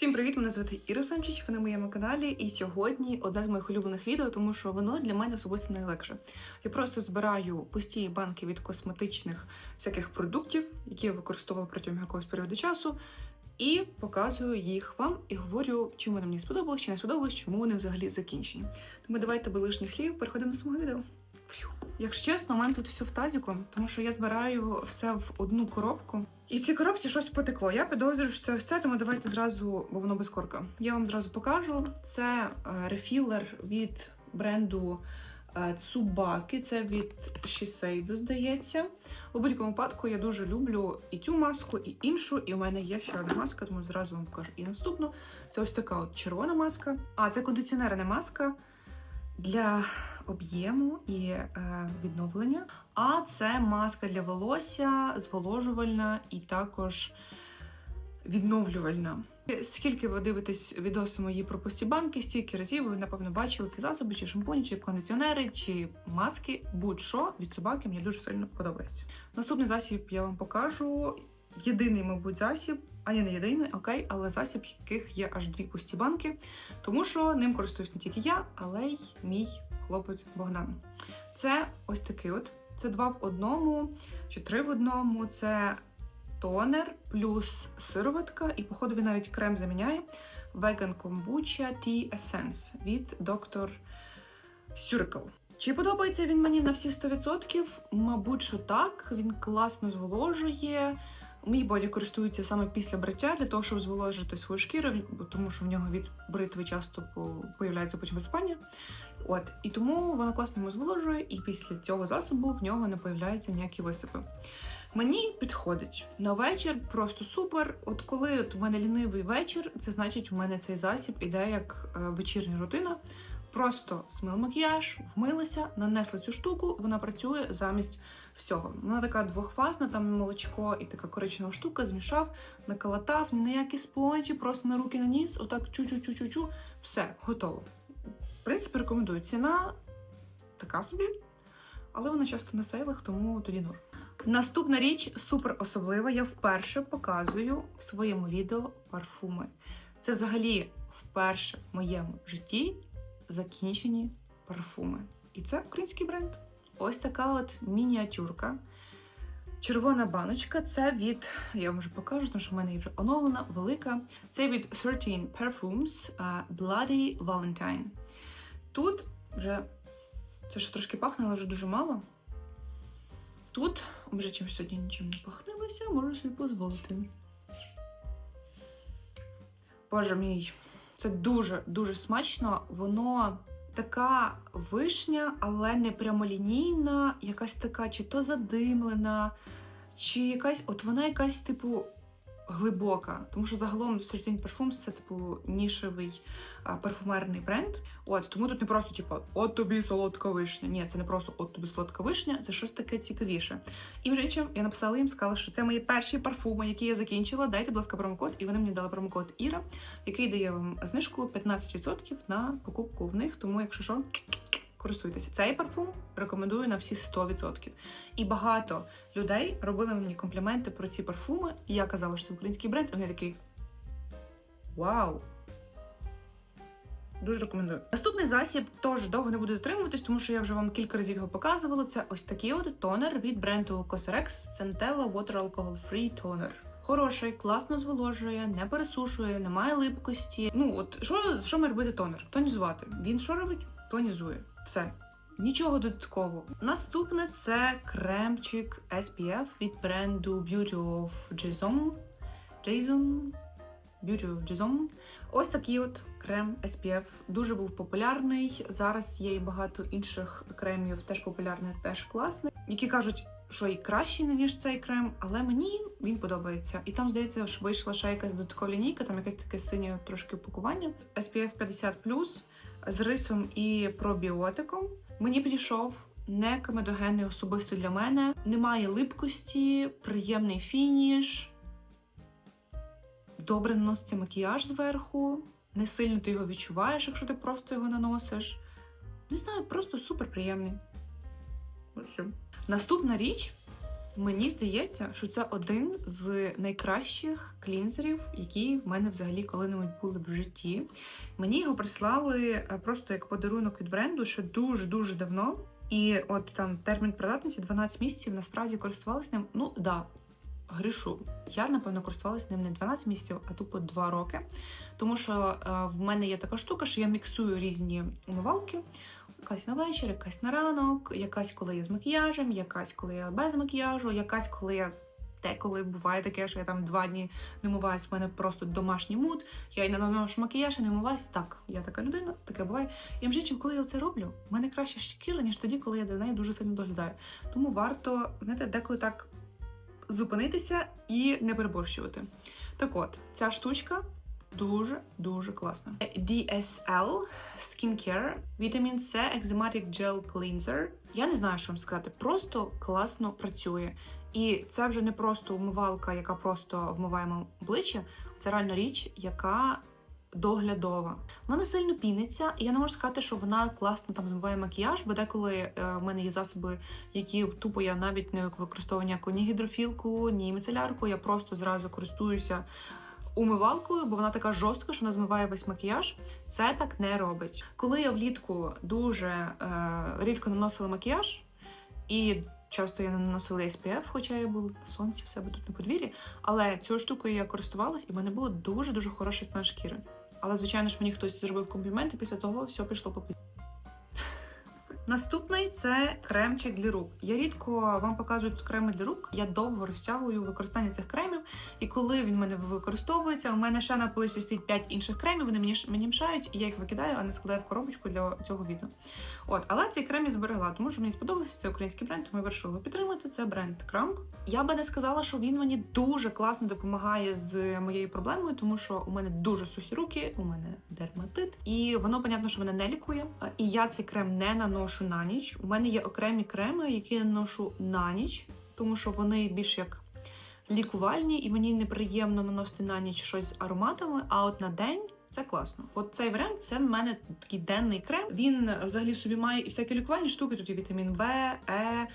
Всім привіт! Мене звати Іра Самчич, ви на моєму каналі. І сьогодні одне з моїх улюблених відео, тому що воно для мене особисто найлегше. Я просто збираю пусті банки від косметичних всяких продуктів, які я використовувала протягом якогось періоду часу, і показую їх вам і говорю, чим вони мені сподобалось, чи не сподобалось, чому вони взагалі закінчені. Тому давайте без лишніх слів переходимо до самого відео. Якщо чесно, у мене тут все в тазіку, тому що я збираю все в одну коробку. І в цій коробці щось потекло. Я підозрюю, що це ось це, тому давайте зразу, бо воно без корка. Я вам зразу покажу. Це е, рефілер від бренду е, Tsubaki. Це від Shiseido, здається. У будь-якому випадку я дуже люблю і цю маску, і іншу. І у мене є ще одна маска, тому зразу вам покажу і наступну. Це ось така от червона маска. А це кондиціонерна маска для об'єму і е, відновлення. А це маска для волосся, зволожувальна і також відновлювальна. Скільки ви дивитесь відоси мої про пусті банки, стільки разів ви, напевно, бачили ці засоби, чи шампуні, чи кондиціонери, чи маски, будь-що від собаки мені дуже сильно подобається. Наступний засіб я вам покажу. Єдиний, мабуть, засіб, а ні, не єдиний, окей, але засіб, яких є аж дві пусті банки, тому що ним користуюсь не тільки я, але й мій хлопець Богдан. Це ось такий от. Це два в одному чи три в одному. Це тонер плюс сироватка, і, походу, він навіть крем заміняє. Kombucha Tea Essence від Dr. Surikal. Чи подобається він мені на всі 100%? Мабуть, що так. Він класно зволожує. Мій боді користується саме після браття для того, щоб зволожити свою шкіру, тому що в нього від бритви часто по- появляється потім виспання. От і тому воно класно йому зволожує, і після цього засобу в нього не появляються ніякі висипи. Мені підходить на вечір, просто супер. От коли от у мене лінивий вечір, це значить, у мене цей засіб іде як е, вечірня рутина. Просто змили макіяж, вмилися, нанесли цю штуку, вона працює замість всього. Вона така двохфазна, там молочко і така коричнева штука, змішав, наколотав, ні на які спонжі, просто на руки наніс, отак чу-чу-чу-чу-чу, все, готово. В принципі, рекомендую. Ціна така собі, але вона часто на сейлах, тому тоді норм. Наступна річ супер особлива. Я вперше показую в своєму відео парфуми. Це взагалі вперше в моєму житті закінчені парфуми. І це український бренд. Ось така от мініатюрка. Червона баночка це від, я вам вже покажу, тому що в мене вже оновлена, велика. Це від 13 Perfumes Bloody Valentine. Тут вже це ще трошки пахне, але вже дуже мало. Тут, вже чим сьогодні нічим не пахнилося, можу собі дозволити. Боже мій, це дуже-дуже смачно. Воно така вишня, але не прямолінійна, якась така, чи то задимлена, чи якась, от вона якась, типу, глибока. Тому що загалом 13 Perfumes це, типу, нішевий а, парфумерний бренд. От, тому тут не просто, типу, от тобі солодка вишня. Ні, це не просто от тобі солодка вишня, це щось таке цікавіше. І між іншим, я написала їм, сказала, що це мої перші парфуми, які я закінчила. Дайте, будь ласка, промокод, і вони мені дали промокод Іра, який дає вам знижку 15% на покупку в них. Тому, якщо що, користуйтеся. Цей парфум рекомендую на всі 100%. І багато людей робили мені компліменти про ці парфуми. І я казала, що це український бренд, і вони такі вау! Дуже рекомендую. Наступний засіб теж довго не буду затримуватись, тому що я вже вам кілька разів його показувала. Це ось такий от тонер від бренду Cosrx Centella Water Alcohol Free Toner. Хороший, класно зволожує, не пересушує, немає липкості. Ну от що, що має робити тонер? Тонізувати. Він що робить? Тонізує. Все. Нічого додаткового. Наступне це кремчик SPF від бренду Beauty of Jason. Jason. Beauty of Jason. Ось такий от крем SPF дуже був популярний. Зараз є і багато інших кремів, теж популярних, теж класних, які кажуть, що і кращий, ніж цей крем, але мені він подобається. І там, здається, вийшла ще якась додаткова лінійка, там якесь таке синє трошки упакування. SPF 50 з рисом і пробіотиком. Мені підійшов не комедогенний особисто для мене. Немає липкості, приємний фініш. Добре наноситься макіяж зверху. Не сильно ти його відчуваєш, якщо ти просто його наносиш. Не знаю, просто супер приємний. Наступна річ Мені здається, що це один з найкращих клінзерів, які в мене взагалі коли-небудь були в житті. Мені його прислали е, просто як подарунок від бренду, ще дуже дуже давно. І от там термін придатності 12 місяців. Насправді користувалися ним. Ну да, грішу. Я напевно користувалася ним не 12 місяців, а тупо 2 роки. Тому що е, в мене є така штука, що я міксую різні умивалки. Якась на вечір, якась на ранок, якась коли я з макіяжем, якась коли я без макіяжу, якась коли я деколи буває таке, що я там два дні не миваюсь, в мене просто домашній муд, я і не наношу макіяж, і не миваюсь. Так, я така людина, таке буває. І між іншим, коли я це роблю, в мене краще шкіра, ніж тоді, коли я до неї дуже сильно доглядаю. Тому варто, знаєте, деколи так зупинитися і не переборщувати. Так от, ця штучка дуже-дуже класна. DSL Skincare Vitamin C Eczematic Gel Cleanser. Я не знаю, що вам сказати. Просто класно працює. І це вже не просто умивалка, яка просто вмиває обличчя. Це реально річ, яка доглядова. Вона не сильно піниться, і я не можу сказати, що вона класно там змиває макіяж, бо деколи е, в мене є засоби, які тупо я навіть не використовую ніяку ні гідрофілку, ні міцелярку. Я просто зразу користуюся умивалкою, бо вона така жорстка, що вона змиває весь макіяж. Це так не робить. Коли я влітку дуже е, рідко наносила макіяж, і часто я не наносила SPF, хоча я була на сонці в себе тут на подвір'ї. Але цією штукою я користувалась, і в мене було дуже дуже хороший стан шкіри. Але звичайно ж мені хтось зробив комплімент, і після того все пішло по Наступний це кремчик для рук. Я рідко вам показую тут креми для рук. Я довго розтягую використання цих кремів, і коли він в мене використовується, у мене ще на полиці стоїть 5 інших кремів. Вони мені мені мішають, і я їх викидаю, а не складаю в коробочку для цього відео. От, але цей крем я зберегла, тому що мені сподобався це український бренд, тому я вирішила підтримати. Це бренд Крамп. Я би не сказала, що він мені дуже класно допомагає з моєю проблемою, тому що у мене дуже сухі руки, у мене дерматит, і воно, понятно, що мене не лікує. І я цей крем не наношу наношу на ніч. У мене є окремі креми, які я наношу на ніч, тому що вони більш як лікувальні, і мені неприємно наносити на ніч щось з ароматами. А от на день. Це класно. От цей варіант це в мене такий денний крем. Він взагалі собі має і всякі лікувальні штуки. Тут і вітамін Б, Е,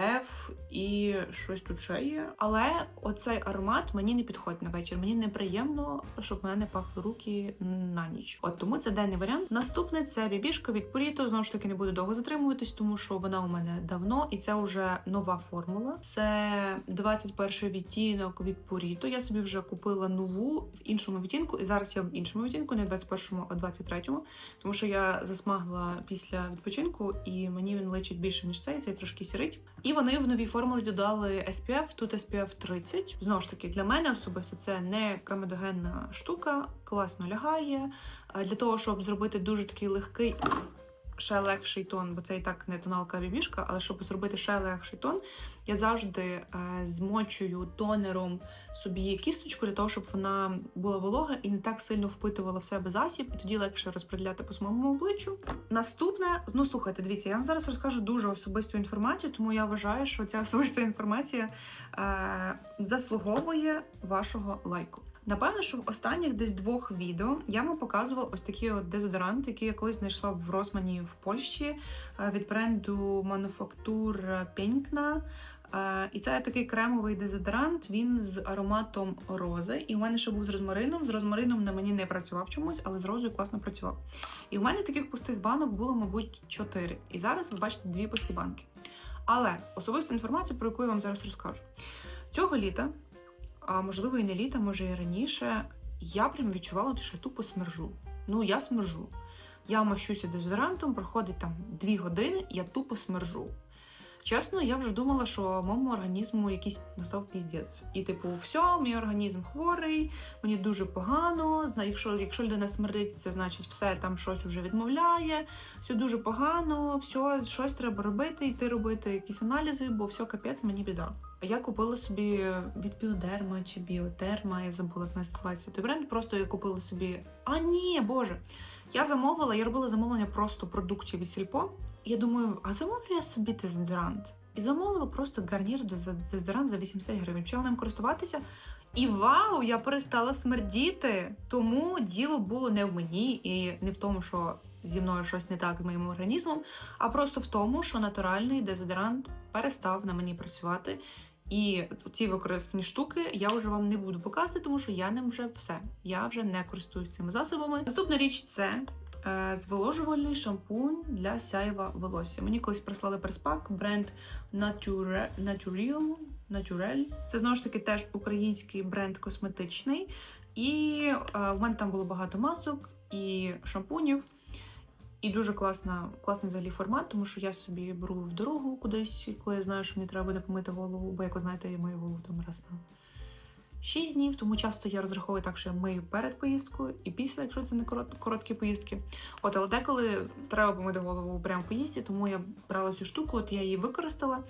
F і щось тут ще є. Але оцей аромат мені не підходить на вечір. Мені неприємно, щоб в мене пахли руки на ніч. От тому це денний варіант. Наступне це бібішка від Purito. Знову ж таки, не буду довго затримуватись, тому що вона у мене давно, і це вже нова формула. Це 21 відтінок від Purito. Я собі вже купила нову в іншому відтінку, і зараз я в іншому відтінку, не в 21-му, а в 23-му. Тому що я засмагла після відпочинку, і мені він личить більше ніж цей. Цей трошки сірить. І вони в новій формулі додали SPF, тут SPF 30. Знову ж таки, для мене особисто це не камедогенна штука, класно лягає. Для того, щоб зробити дуже такий легкий ще легший тон, бо це і так не тоналка бібішка, але щоб зробити ще легший тон, я завжди е, змочую тонером собі кісточку для того, щоб вона була волога і не так сильно впитувала в себе засіб, і тоді легше розподіляти по своєму обличчю. Наступне, ну слухайте, дивіться, я вам зараз розкажу дуже особисту інформацію, тому я вважаю, що ця особиста інформація е, заслуговує вашого лайку. Напевно, що в останніх десь двох відео я вам показувала ось такі от дезодоранти, які я колись знайшла в Росмані в Польщі е, від бренду Мануфактур Пенькна. І це такий кремовий дезодорант, він з ароматом рози. І у мене ще був з розмарином. З розмарином на мені не працював чомусь, але з розою класно працював. І у мене таких пустих банок було, мабуть, чотири. І зараз ви бачите дві пусті банки. Але особисту інформацію, про яку я вам зараз розкажу. Цього літа а можливо і не літа, може і раніше, я прям відчувала, що я тупо смержу. Ну, я смержу. Я мащуся дезодорантом, проходить там дві години, я тупо смержу. Чесно, я вже думала, що моєму організму якийсь настав піздець. І, типу, все, мій організм хворий, мені дуже погано. Якщо якщо людина смердить, це значить все там щось вже відмовляє, все дуже погано, все, щось треба робити, йти робити якісь аналізи, бо все капець, мені біда. Я купила собі від біодерма чи біотерма, я забула, як називається той бренд. Просто я купила собі. А ні, боже! Я замовила, я робила замовлення просто продуктів від сільпо. Я думаю, а замовлю я собі дезодорант. І замовила просто гарнір дезодорант за 80 гривень. Почала ним користуватися. І вау, я перестала смердіти. Тому діло було не в мені і не в тому, що зі мною щось не так з моїм організмом, а просто в тому, що натуральний дезодорант перестав на мені працювати. І ці використані штуки я вже вам не буду показувати, тому що я ним вже все. Я вже не користуюсь цими засобами. Наступна річ це зволожувальний шампунь для сяєва волосся. Мені колись прислали прес-пак бренд Nature, Naturium, Naturel. Це знову ж таки теж український бренд косметичний. І е, в мене там було багато масок і шампунів. І дуже класна, класний взагалі формат, тому що я собі беру в дорогу кудись, коли я знаю, що мені треба буде помити голову, бо як ви знаєте, я мию голову там раз на 6 днів, тому часто я розраховую так, що я мию перед поїздкою і після, якщо це не корот- короткі поїздки. От, але деколи треба помити голову прямо в поїздці, тому я брала цю штуку, от я її використала.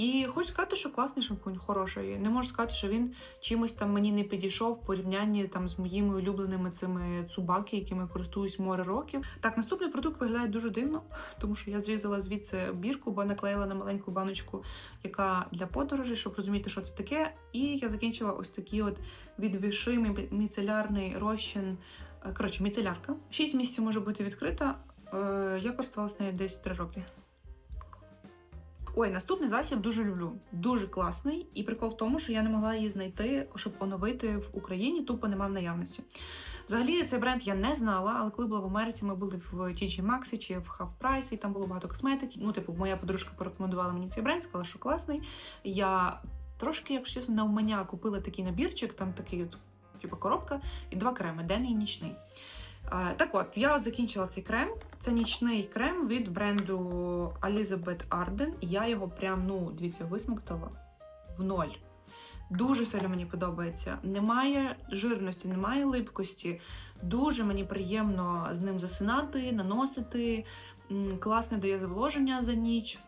І хочу сказати, що класний шампунь, хороший. Не можу сказати, що він чимось там мені не підійшов в порівнянні там з моїми улюбленими цими цубаки, якими користуюсь море років. Так, наступний продукт виглядає дуже дивно, тому що я зрізала звідси бірку, бо наклеїла на маленьку баночку, яка для подорожей, щоб розуміти, що це таке. І я закінчила ось такий от відвіший мі- міцелярний розчин. Е, Коротше, міцелярка. Шість місяців може бути відкрита. Е, Я користувалася нею десь 3 роки. Ой, наступний засіб дуже люблю. Дуже класний. І прикол в тому, що я не могла її знайти, щоб оновити в Україні, тупо нема в наявності. Взагалі цей бренд я не знала, але коли була в Америці, ми були в TG Maxx чи в Half Price, і там було багато косметики. Ну, типу, моя подружка порекомендувала мені цей бренд, сказала, що класний. Я трошки, якщо чесно, навмання купила такий набірчик, там такий типу, коробка, і два креми денний і нічний. Так от, я от закінчила цей крем. Це нічний крем від бренду Elizabeth Arden. Я його прям, ну, дивіться, висмоктала в ноль. Дуже сильно мені подобається. Немає жирності, немає липкості. Дуже мені приємно з ним засинати, наносити. Класне дає зволоження за ніч.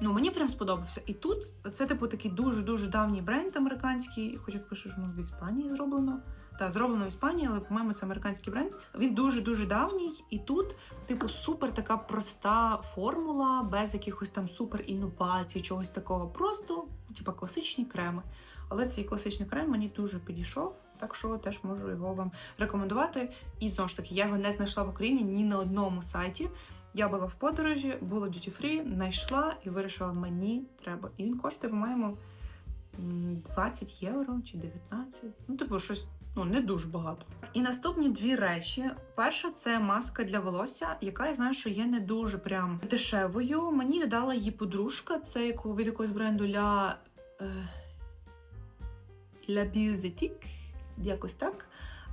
Ну, мені прям сподобався. І тут це, типу, такий дуже-дуже давній бренд американський. Хоч як пише, що воно в Іспанії зроблено. Так, зроблено в Іспанії, але, по-моєму, це американський бренд. Він дуже-дуже давній, і тут, типу, супер така проста формула, без якихось там супер інновацій, чогось такого. Просто, типу, класичні креми. Але цей класичний крем мені дуже підійшов, так що теж можу його вам рекомендувати. І знову ж таки, я його не знайшла в Україні ні на одному сайті. Я була в подорожі, була duty free, знайшла і вирішила, мені треба. І він коштує, по-моєму, 20 євро чи 19. Ну, типу, щось ну не дуже багато. І наступні дві речі. Перша це маска для волосся, яка я знаю, що є не дуже прям дешевою. Мені віддала її подружка. Це яку від якогось бренду La, La Beauty, якось так.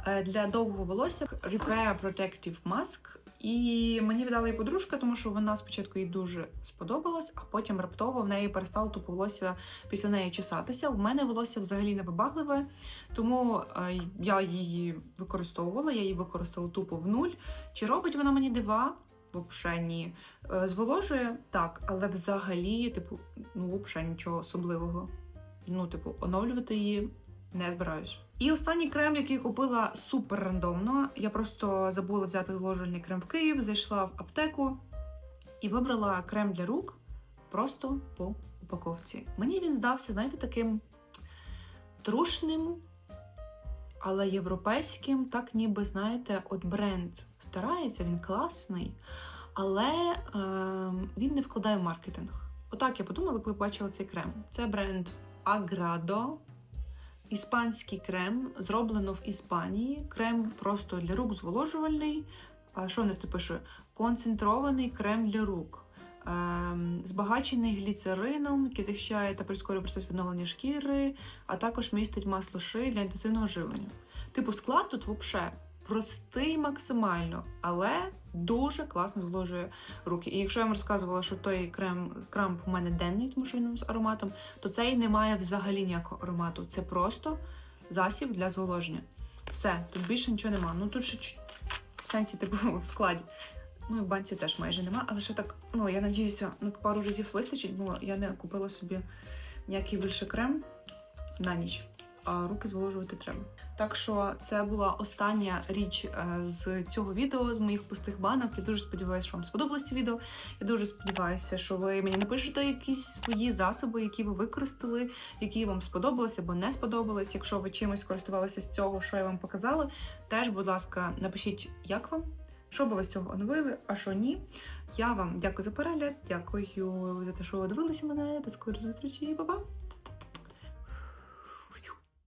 Е, Для довгого волосся Repair Protective Mask. І мені віддала її подружка, тому що вона спочатку їй дуже сподобалась, а потім раптово в неї перестало тупо волосся після неї чесатися. В мене волосся взагалі не вибагливе, тому е, я її використовувала, я її використала тупо в нуль. Чи робить вона мені дива? Вообще ні. Е, Зволожує так, але взагалі, типу, ну, взагалі нічого особливого. Ну, типу, оновлювати її не збираюсь. І останній крем, який купила супер рандомно. Я просто забула взяти зволожувальний крем в Київ, зайшла в аптеку і вибрала крем для рук просто по упаковці. Мені він здався, знаєте, таким трушним, але європейським, так ніби, знаєте, от бренд старається, він класний, але е, він не вкладає в маркетинг. Отак я подумала, коли бачила цей крем. Це бренд Agrado. Іспанський крем зроблено в Іспанії. Крем просто для рук зволожувальний. Що не пише? Концентрований крем для рук. Ем, збагачений гліцерином, який захищає та прискорює процес відновлення шкіри, а також містить масло шиї для інтенсивного живлення. Типу, склад тут взагалі простий максимально, але дуже класно зволожує руки. І якщо я вам розказувала, що той крем крамп у мене денний, тому що він з ароматом, то цей не має взагалі ніякого аромату. Це просто засіб для зволоження. Все, тут більше нічого нема. Ну тут ще в сенсі, типу, в складі. Ну і в банці теж майже нема, але ще так, ну я надіюся, на пару разів вистачить, бо я не купила собі ніякий більше крем на ніч, а руки зволожувати треба. Так що це була остання річ е, з цього відео, з моїх пустих банок. Я дуже сподіваюся, що вам сподобалось це відео. Я дуже сподіваюся, що ви мені напишете якісь свої засоби, які ви використали, які вам сподобалися або не сподобались. Якщо ви чимось користувалися з цього, що я вам показала, теж, будь ласка, напишіть, як вам. Що би ви з цього оновили, а що ні. Я вам дякую за перегляд, дякую за те, що ви дивилися мене. До скорої зустрічі, Па-па!